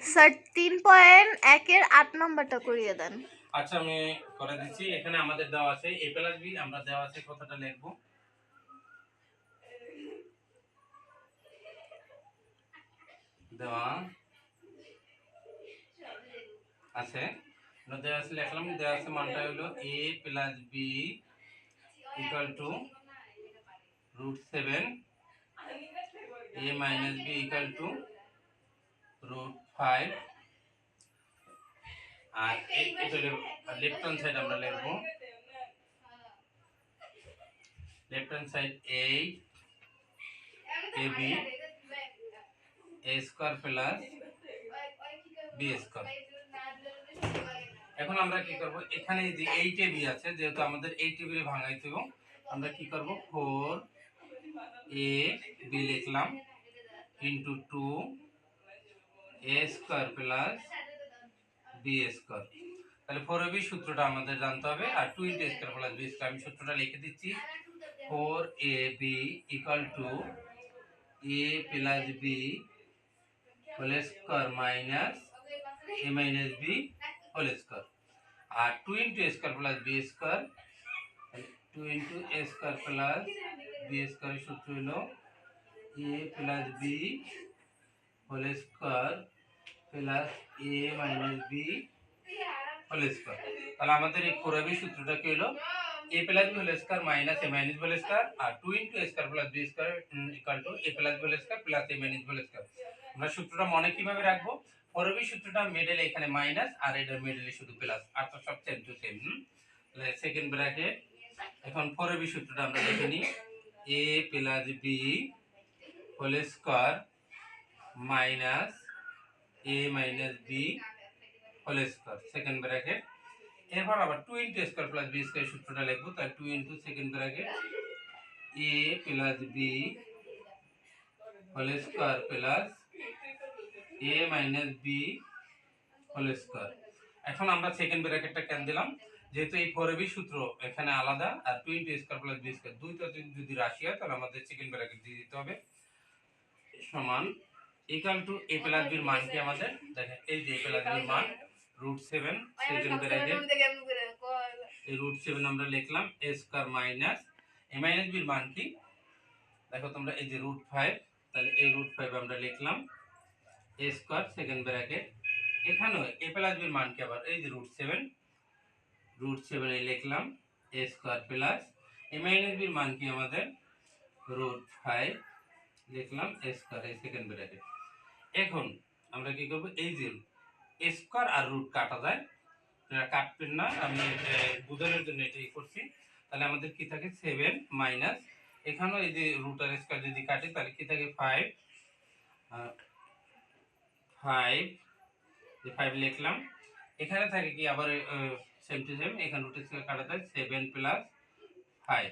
Sir, তিন point একের আট নম্বরটা করিয়ে দেন। আচ্ছা আমি করে দিচ্ছি। এখানে আমাদের দেওয়া আছে এ প্লাস বি আমরা দেওয়া আছে কথাটা লিখব। দেওয়া আছে। দেওয়া আছে, লিখলাম। দেওয়া আছে মানটা হলো A plus B equal to root seven A minus B equal to root five আর এই লেফট হ্যান্ড সাইড আমরা লিখব। Left hand side eight A B A square plus B square এখন আমরা কি করব? এখানে যে এইট এ আছে, যেহেতু আমাদের এইট এ বি ভাঙাইতে আমরা কি করব? ফোর এ বি লিখলাম into two A square plus B square তাহলে ফোর বি সূত্রটা আমাদের জানতে হবে। আর two into square plus B square আমি সূত্রটা লিখে দিচ্ছি। Four A B equal two A plus B whole square minus A minus B whole square R two into square plus B square two into A square plus B স্কোয়ারের সূত্র হলো A plus B whole square plus A minus B whole square তাহলে আমাদের এই four A B সূত্রটা কি হলো? A plus B whole square minus A minus B whole square R two into square plus B square equal two A plus B square plus A minus B square আমরা সূত্রটা মনে কীভাবে রাখব? ফোরাবি সূত্রটা মিডলে এখানে মাইনাস আর এটার মিডলে শুধু প্লাস আর তো সব সেম টু সেম তাহলে সেকেন্ড ব্র্যাকেট এখন ফোরাবি সূত্রটা আমরা দেখে নিই। A plus B whole square minus A minus B whole square second bracket এরপর আবার two into square plus B square সূত্রটা লিখব তাহলে two into second bracket A plus B whole square plus A minus B whole square. এখন আমরা second ব্র্যাকেটটা কেন দিলাম? যেহেতু এই ফোর বি সূত্র এখানে আলাদা, আর two into square plus B square দুইটা যদি রাশি হয়, তাহলে আমাদের সেকেন্ড ব্র্যাকেট দিয়ে দিতে হবে। সমান ইকাল টু এ প্লাস বির মান কি আমাদের? দেখেন এই যে এ প্লাস বির মান রুট সেভেন সেকেন্ড ব্র্যাকেট এই রুট সেভেন আমরা লিখলাম A square minus A minus বির মান কি? দেখো তোমরা এই যে রুট ফাইভ তাহলে এই রুট ফাইভ আমরা লিখলাম এ স্কোয়ার সেকেন্ড ব্র্যাকেট এখানেও এ প্লাস বির মান কি আবার? এই যে রুট সেভেন রুট সেভেন এই লিখলাম A square plus A minus বির মান কি আমাদের? রুট ফাইভ লিখলাম এ স্কোয়ার এই সেকেন্ড ব্র্যাকেট এখন আমরা কি করব? এই যে স্কোয়ার আর রুট কাটা যায়। আপনারা কাটবেন না, আমি বোঝানোর জন্য এটাই করছি। তাহলে আমাদের কি থাকে? সেভেন মাইনাস এখানেও এই যে রুট আর স্কোয়ার যদি কাটে, তাহলে কি থাকে? ফাইভ ফাইভ যে ফাইভ লিখলাম। এখানে থাকে কি? আবার সেম টু সেম এখানে রুট স্কোয়ার কাটা যায় সেভেন প্লাস ফাইভ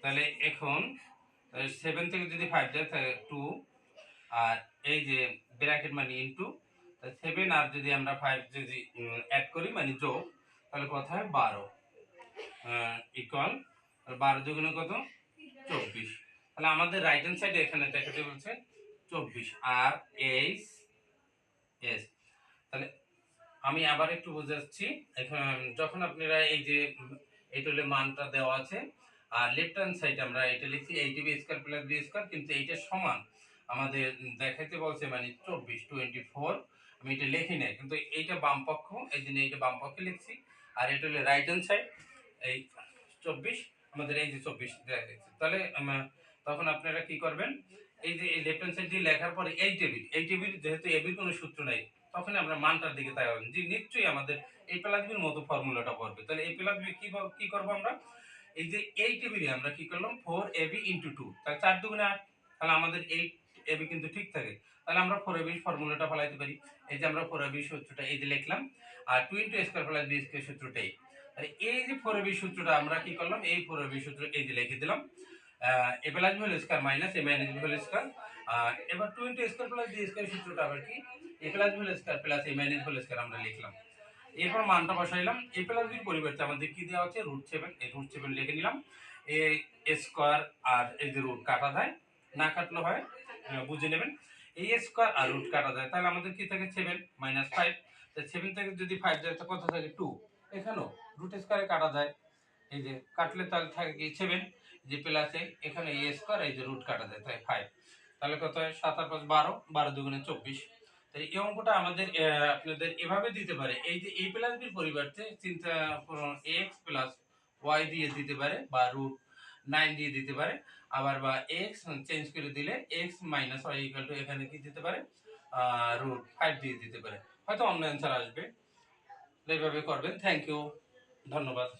তাহলে এখন সেভেন থেকে যদি ফাইভ যায়, তাহলে টু আর এই যে ব্র্যাকেট মানে ইনটু সেভেন আর যদি আমরা ফাইভ যদি অ্যাড করি মানে যোগ তাহলে কত হয়? বারো। ইকুয়াল বারো দুগুণে কত? চব্বিশ। তাহলে আমাদের রাইট হ্যান্ড সাইডে এখানে দেখাতে বলছে চব্বিশ। আর এইচ এস তাহলে আমি আবার একটু বোঝাচ্ছি এখন যখন আপনারা এই যে উম, এইটা হলে মানটা দেওয়া আছে আর লেফট হ্যান্ড সাইডে আমরা এটা লিখছি eighty B square plus B square কিন্তু এইটা সমান। আমাদের দেখাইতে বলছে মানে চব্বিশ টোয়েন্টি ফোর আমি এটা লিখি নাই, কিন্তু এইটা বাম পক্ষ, এই জন্য এইটা বাম পক্ষে লিখছি। আর এটা হলো রাইট হ্যান্ড সাইড এই চব্বিশ, আমাদের এই যে চব্বিশ তাহলে তখন আপনারা কি করবেন, এই যে এই লেফট হ্যান্ড সাইড দিয়ে লেখার পরে এই টেবিল এই টেবিল যেহেতু এবির কোনো সূত্র নাই, তখন আমরা মানটার দিকে তাকাবেন যে নিশ্চয়ই আমাদের এই প্লাস বির মতো ফর্মুলাটা পড়বে। তাহলে এই প্লাস বি কি ব- কি করব আমরা? এই যে এই টেবিলে আমরা কি করলাম? ফোর এবি ইন্টু টু তাহলে চার দুগুণে আট, তাহলে আমাদের এই এবি কিন্তু ঠিক থাকে। তাহলে আমরা ফোর এবি ফর্মুলাটা ফেলাইতে পারি। এই যে আমরা ফোর এবি সূত্রটা এই যে লিখলাম, আর two into square plus B square সূত্রটাই। তাহলে এই যে ফোর এবি সূত্রটা আমরা কি করলাম? এই ফোর এবি সূত্র এই যে লিখে দিলাম। A plus B square minus A minus B whole square এবার two into square plus B square সূত্রটা আবার কি? A plus B square plus A minus whole square আমরা লিখলাম। এরপর মানটা বসাইলাম। এ প্লাস বির পরিবর্তে আমাদের কি দেওয়া হচ্ছে রুট সেভেন এই রুট সেভেন লিখে নিলাম। এ স্কোয়ার আর এই যে রুট কাটা যায়। না কাটলে হয়। বুঝে নেবেন। এই স্কোয়ার আর রুট কাটা যায়। তাহলে আমাদের কি থাকে? সেভেন মাইনাস ফাইভ সেভেন থেকে যদি ফাইভ যায়, তো কত থাকে? টু এখানেও রুট স্কোয়ারে কাটা যায়। এই যে কাটলে তাহলে থাকে কি? সেভেন যে প্লাসে এখানে এ স্কোয়ার এই যে রুট কাটা যায়, তাই ফাইভ তাহলে কত হয়? সাত আর পাঁচ বারো। বারো দুগুণে চব্বিশ। তাই এই অঙ্কটা আমাদের আপনাদের এভাবে দিতে পারে। এই যে এ প্লাস বির পরিবর্তে চিন্তা এক্স প্লাস ওয়াই দিয়ে দিতে পারে, বা রুট নাইন দিয়ে দিতে পারে। আবার বা এক্স চেঞ্জ করে দিলে X minus Y equal to এখানে কি দিতে পারে? রুট ফাইভ দিয়ে দিতে পারে। হয়তো অন্য অ্যান্সার আসবে। এইভাবে করবেন। থ্যাংক ইউ ধন্যবাদ।